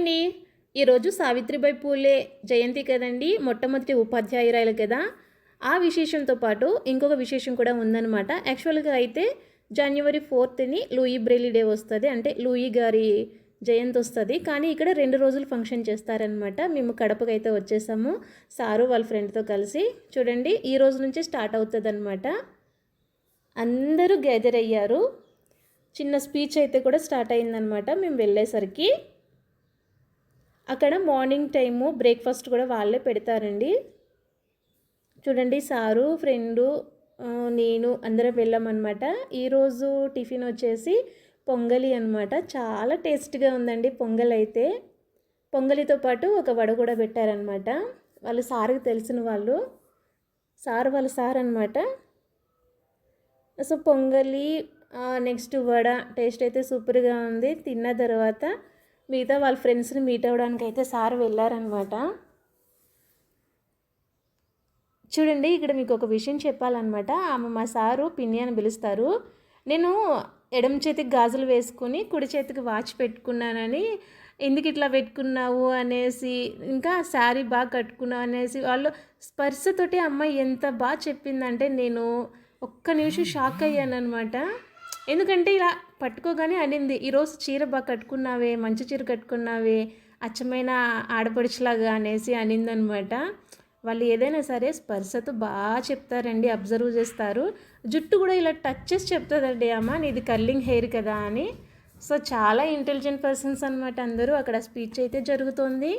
అండి. ఈరోజు సావిత్రిబాయి పూలే జయంతి కదండి మొట్టమొదటి ఉపాధ్యాయురాలు కదా. ఆ విశేషంతో పాటు ఇంకొక విశేషం కూడా ఉందన్నమాట. యాక్చువల్గా అయితే జనవరి ఫోర్త్ని లూయి బ్రెలీ డే వస్తుంది అంటే లూయి గారి జయంతి వస్తుంది. కానీ ఇక్కడ రెండు రోజులు ఫంక్షన్ చేస్తారనమాట మేము కడపకి అయితే వచ్చేసాము సారు వాళ్ళ ఫ్రెండ్తో కలిసి. చూడండి ఈ రోజు నుంచే స్టార్ట్ అవుతుంది అనమాట అందరూ గ్యాదర్ అయ్యారు. చిన్న స్పీచ్ అయితే కూడా స్టార్ట్ అయిందనమాట మేము వెళ్ళేసరికి. అక్కడ మార్నింగ్ టైము బ్రేక్ఫాస్ట్ కూడా వాళ్ళే పెడతారండి. చూడండి సారు ఫ్రెండు నేను అందరం వెళ్ళామన్నమాట. ఈరోజు టిఫిన్ వచ్చేసి పొంగలి అనమాట చాలా టేస్ట్గా ఉందండి పొంగల్ అయితే. పొంగలితో పాటు ఒక వడ కూడా పెట్టారనమాట వాళ్ళు సార్కి తెలిసిన వాళ్ళు. సార్ వాళ్ళ సార్ అనమాట సో పొంగలి నెక్స్ట్ వడ టేస్ట్ అయితే సూపర్గా ఉంది. తిన్న తర్వాత మిగతా వాళ్ళ ఫ్రెండ్స్ని మీట్ అవ్వడానికి అయితే సార్ వెళ్ళారనమాట చూడండి ఇక్కడ మీకు ఒక విషయం చెప్పాలన్నమాట. ఆమె మా సారు పిన్ని అని పిలుస్తారు. నేను ఎడమ చేతికి గాజులు వేసుకుని కుడి చేతికి వాచ్ పెట్టుకున్నానని ఎందుకు ఇట్లా పెట్టుకున్నావు? అనేసి ఇంకా శారీ బాగా కట్టుకున్నావు అనేసి వాళ్ళు స్పర్శతోటి అమ్మాయి ఎంత బాగా చెప్పిందంటే నేను ఒక్క నిమిషం షాక్ అయ్యాను అనమాట ఎందుకంటే ఇలా పట్టుకోగానే అనింది ఈరోజు చీర బాగా కట్టుకున్నావే మంచి చీర కట్టుకున్నావే అచ్చమైన ఆడపడిచిలాగా అనేసి అనిందనమాట. వాళ్ళు ఏదైనా సరే స్పర్శతో బాగా చెప్తారండి అబ్జర్వ్ చేస్తారు. జుట్టు కూడా ఇలా టచ్ చేసి చెప్తుందండి అమ్మ నీది కర్లింగ్ హెయిర్ కదా అని. సో చాలా ఇంటెలిజెంట్ పర్సన్స్ అనమాట అందరూ అక్కడ స్పీచ్ అయితే జరుగుతోంది.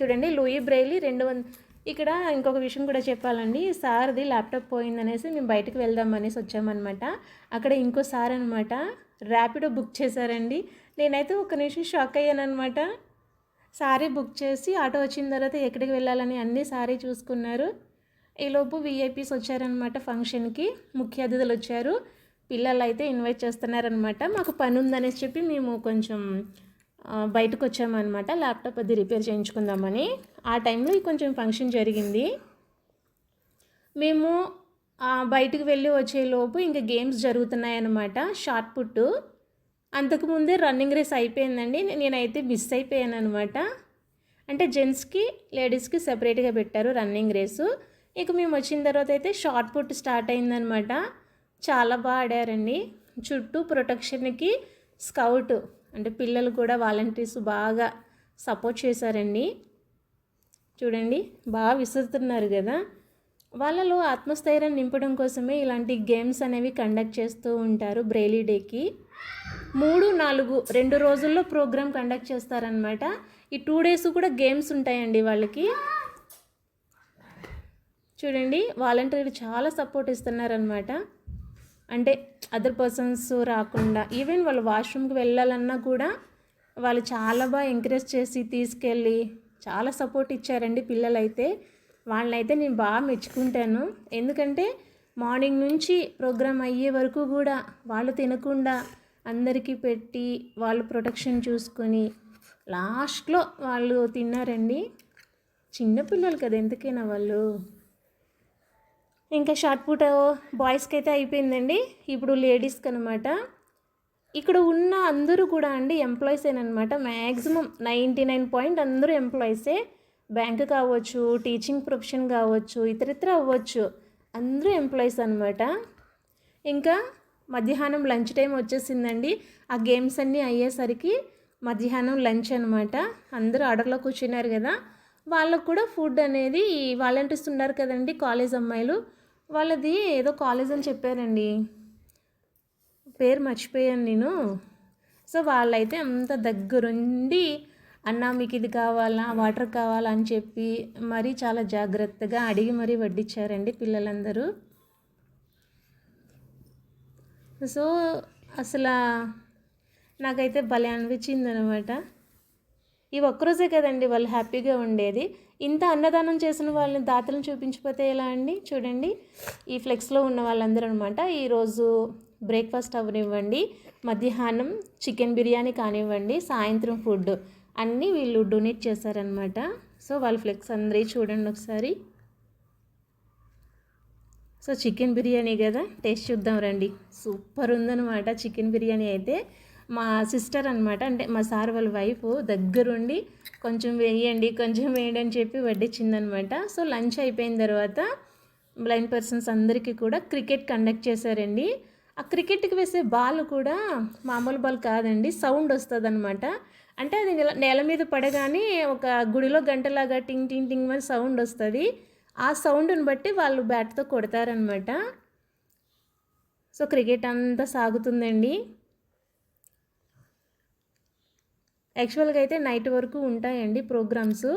చూడండి లూయి బ్రెయిలీ రెండు వంద ఇక్కడ ఇంకొక విషయం కూడా చెప్పాలండి సార్ది ల్యాప్టాప్ పోయిందనేసి మేము బయటకు వెళ్దామనేసి వచ్చామన్నమాట. అక్కడ ఇంకో సార్ అనమాట ర్యాపిడో బుక్ చేశారండి. నేనైతే ఒక నిమిషం షాక్ అయ్యానమాట సారీ బుక్ చేసి ఆటో వచ్చిన తర్వాత ఎక్కడికి వెళ్ళాలని అన్నీ సారీ చూసుకున్నారు. ఈలోపు విఐపీస్ వచ్చారనమాట ఫంక్షన్కి ముఖ్య అతిథులు వచ్చారు. పిల్లలు అయితే ఇన్వైట్ చేస్తున్నారనమాట మాకు పని ఉందనేసి చెప్పి మేము కొంచెం బయటకు వచ్చామన్నమాట ల్యాప్టాప్ అది రిపేర్ చేయించుకుందామని. ఆ టైంలో కొంచెం ఫంక్షన్ జరిగింది. మేము బయటకు వెళ్ళి వచ్చేలోపు ఇంకా గేమ్స్ జరుగుతున్నాయన్నమాట షార్ట్ పుట్. అంతకుముందే రన్నింగ్ రేస్ అయిపోయిందండి. నేనైతే మిస్ అయిపోయాను అనమాట అంటే జెంట్స్కి లేడీస్కి సెపరేట్గా పెట్టారు రన్నింగ్ రేసు. ఇక మేము వచ్చిన తర్వాత అయితే షార్ట్ పుట్ స్టార్ట్ అయిందనమాట చాలా బాగా ఆడారండి. చుట్టూ ప్రొటెక్షన్కి స్కౌట్. అంటే పిల్లలు కూడా వాలంటీర్స్ బాగా సపోర్ట్ చేశారండి. చూడండి బాగా విసురుతున్నారు కదా. వాళ్ళలో ఆత్మస్థైర్యం నింపడం కోసమే ఇలాంటి గేమ్స్ అనేవి కండక్ట్ చేస్తూ ఉంటారు బ్రెయిలీ డేకి. మూడు నాలుగు రెండు రోజుల్లో ప్రోగ్రామ్ కండక్ట్ చేస్తారనమాట ఈ టూ డేస్ కూడా గేమ్స్ ఉంటాయండి వాళ్ళకి. చూడండి వాలంటీర్లు చాలా సపోర్ట్ ఇస్తున్నారనమాట అంటే అదర్ పర్సన్స్ రాకుండా ఈవెన్ వాళ్ళు వాష్రూమ్కి వెళ్ళాలన్నా కూడా వాళ్ళు చాలా బాగా ఎంకరేజ్ చేసి తీసుకెళ్ళి చాలా సపోర్ట్ ఇచ్చారండి పిల్లలైతే. వాళ్ళనైతే నేను బాగా మెచ్చుకుంటాను. ఎందుకంటే మార్నింగ్ నుంచి ప్రోగ్రామ్ అయ్యే వరకు కూడా వాళ్ళు తినకుండా అందరికీ పెట్టి వాళ్ళు ప్రొటెక్షన్ చూసుకొని లాస్ట్లో వాళ్ళు తిన్నారండి. చిన్నపిల్లలు కదా ఎందుకైనా వాళ్ళు? ఇంకా షార్ట్ పుట్ బాయ్స్కి అయితే అయిపోయిందండి. ఇప్పుడు లేడీస్కి అనమాట ఇక్కడ ఉన్న అందరూ కూడా అండి ఎంప్లాయీసేనమాట మ్యాక్సిమం నైంటీ నైన్ పాయింట్ అందరూ ఎంప్లాయీసే. బ్యాంక్ కావచ్చు టీచింగ్ ప్రొఫెషన్ కావచ్చు ఇతరితర అవ్వచ్చు. అందరూ ఎంప్లాయీస్ అనమాట ఇంకా మధ్యాహ్నం లంచ్ టైం వచ్చేసిందండి. ఆ గేమ్స్ అన్నీ అయ్యేసరికి మధ్యాహ్నం లంచ్ అనమాట. అందరూ ఆర్డర్లో కూర్చున్నారు కదా. వాళ్ళకు కూడా ఫుడ్ అనేది వాలంటీర్స్ ఉన్నారు కదండి కాలేజ్ అమ్మాయిలు వాళ్ళది ఏదో కాలేజ్ అని చెప్పారండి. పేరు మర్చిపోయాను నేను. సో వాళ్ళైతే అంత దగ్గరుండి అన్న మీకు ఇది కావాలా? వాటర్ కావాలా? అని చెప్పి మరీ చాలా జాగ్రత్తగా అడిగి మరీ వడ్డించారండి పిల్లలందరూ. సో అసలు నాకైతే భలే అనిపించింది అనమాట ఈ ఒక్కరోజే కదండి వాళ్ళు హ్యాపీగా ఉండేది. ఇంత అన్నదానం చేసిన వాళ్ళని దాతలను చూపించిపోతే ఎలా అండి? చూడండి. ఈ ఫ్లెక్స్లో ఉన్న వాళ్ళందరూ అనమాట ఈరోజు బ్రేక్ఫాస్ట్ అవ్వనివ్వండి మధ్యాహ్నం చికెన్ బిర్యానీ కానివ్వండి సాయంత్రం ఫుడ్ అన్నీ వీళ్ళు డొనేట్ చేశారనమాట సో వాళ్ళ ఫ్లెక్స్ అందరి చూడండి ఒకసారి. సో చికెన్ బిర్యానీ కదా? టేస్ట్ చూద్దాం రండి. సూపర్ ఉందనమాట చికెన్ బిర్యానీ అయితే. మా సిస్టర్ అనమాట అంటే మా సార్ వాళ్ళ వైఫ్ దగ్గరుండి కొంచెం వేయండి కొంచెం వేయండి అని చెప్పి వడ్డించిందనమాట సో లంచ్ అయిపోయిన తర్వాత బ్లైండ్ పర్సన్స్ అందరికీ కూడా క్రికెట్ కండక్ట్ చేశారండి. ఆ క్రికెట్కి వేసే బాల్ కూడా మామూలు బాల్ కాదండి సౌండ్ వస్తుంది అనమాట అంటే అది నేల నేల మీద పడగానే ఒక గుడిలో గంటలాగా టింగ్ టింగ్ టింగ్ అని సౌండ్ వస్తుంది. ఆ సౌండ్ని బట్టి వాళ్ళు బ్యాట్తో కొడతారనమాట సో క్రికెట్ అంతా సాగుతుందండి. యాక్చువల్గా అయితే నైట్ వరకు ఉంటాయండి ప్రోగ్రామ్స్.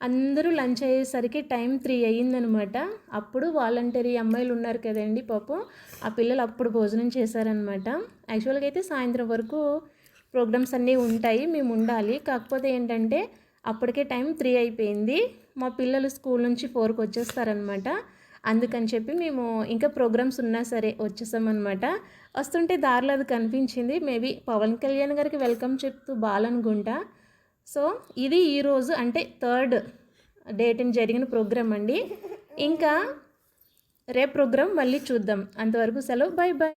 అందరూ లంచ్ అయ్యేసరికి టైం త్రీ అయ్యిందనమాట. అప్పుడు వాలంటరీ అమ్మాయిలు ఉన్నారు కదండి పాపం ఆ పిల్లలు అప్పుడు భోజనం చేశారనమాట. యాక్చువల్గా అయితే సాయంత్రం వరకు ప్రోగ్రామ్స్ అన్నీ ఉంటాయి మేము ఉండాలి. కాకపోతే ఏంటంటే అప్పటికే టైం త్రీ అయిపోయింది. మా పిల్లలు స్కూల్ నుంచి ఫోర్కి వచ్చేస్తారనమాట అందుకని చెప్పి మేము ఇంకా ప్రోగ్రామ్స్ ఉన్నా సరే వచ్చేసామన్నమాట. వస్తుంటే దారిలో అది కనిపించింది. మేబీ పవన్ కళ్యాణ్ గారికి వెల్కమ్ చెప్తూ బాలనుకుంటా సో ఇది ఈరోజు అంటే థర్డ్ డేట్ని జరిగిన ప్రోగ్రామ్ అండి. ఇంకా రేపు ప్రోగ్రామ్ మళ్ళీ చూద్దాం. అంతవరకు సెలవు. Bye bye